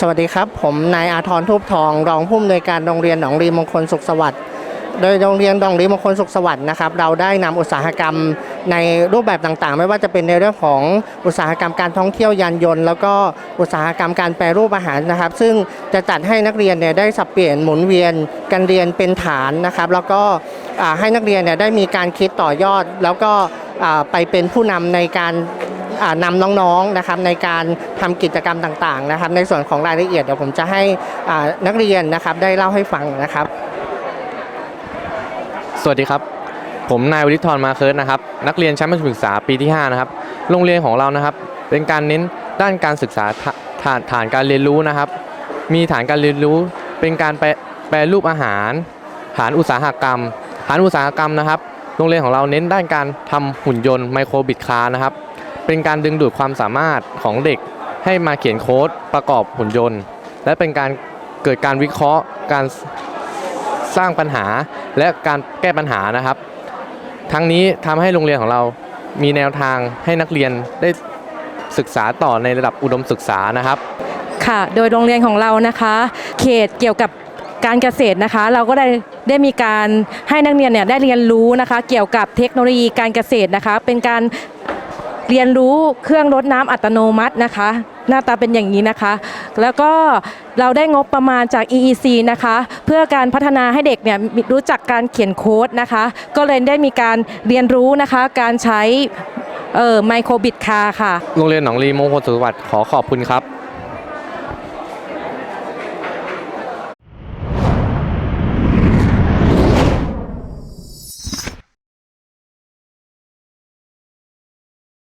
สวัสดีครับ ผมนายอาทรทูบทอง รองผู้อำนวยการโรงเรียนหนองรีมงคลสุขสวัสดิ์โดยโรงเรียนหนองรีมงคลสุขสวัสดิ์นะครับเราได้นำอุตสาหกรรมในรูปแบบต่างๆ ไม่ว่าจะเป็นในเรื่องของอุตสาหกรรมการท่องเที่ยวยานยนต์ แล้วก็อุตสาหกรรมการแปรรูปอาหารนะครับ ซึ่งจะจัดให้นักเรียนเนี่ยได้สับเปลี่ยนหมุนเวียนการเรียนเป็นฐานนะครับ แล้วก็ให้นักเรียนเนี่ยได้มีการคิดต่อยอด แล้วก็ไปเป็นผู้นำในการ นำน้องๆนะครับในการทำกิจกรรมต่างๆนะครับ ในส่วนของรายละเอียดเดี๋ยวผมจะให้นักเรียนนะครับได้เล่าให้ฟังนะครับ สวัสดีครับ ผมนายวริธรมาเคิร์ดนะครับ นักเรียนชั้นมัธยมศึกษาปีที่5นะครับโรงเรียนของเรานะครับ เป็นการเน้นด้านการศึกษาฐาานฐานการเรียนรู้นะครับ มีฐานการเรียนรู้ เป็นการแปรรูปอาหาร ฐานอุตสาหกรรม ฐานอุตสาหกรรมนะครับ โรงเรียนของเราเน้นด้านการทำหุ่นยนต์ไมโครบิตคาร์นะครับ เป็นการดึงดูดความสามารถของเด็กให้มาเขียนโค้ดประกอบหุ่นยนต์ และเป็นการเกิดการวิเคราะห์การสร้างปัญหาและการแก้ปัญหานะครับ ทั้งนี้ทำให้โรงเรียนของเรามีแนวทางให้นักเรียนได้ศึกษาต่อในระดับอุดมศึกษานะครับ ค่ะ โดยโรงเรียนของเรานะคะ เขตเกี่ยวกับการเกษตรนะคะ เราก็ได้ได้มีการให้นักเรียนเนี่ยได้เรียนรู้นะคะ เกี่ยวกับเทคโนโลยีการเกษตรนะคะ เป็นการ เรียนรู้เครื่องรดน้ำอัตโนมัตินะคะ หน้าตาเป็นอย่างนี้นะคะ แล้วก็เราได้งบประมาณจาก EEC นะคะ เพื่อการพัฒนาให้เด็กเนี่ยรู้จักการเขียนโค้ดนะคะ ก็เลยได้มีการเรียนรู้นะคะ การใช้ไมโครบิตคาค่ะ โรงเรียนหนองลีมงคลสุขสวัสดิ์ขอขอบคุณครับ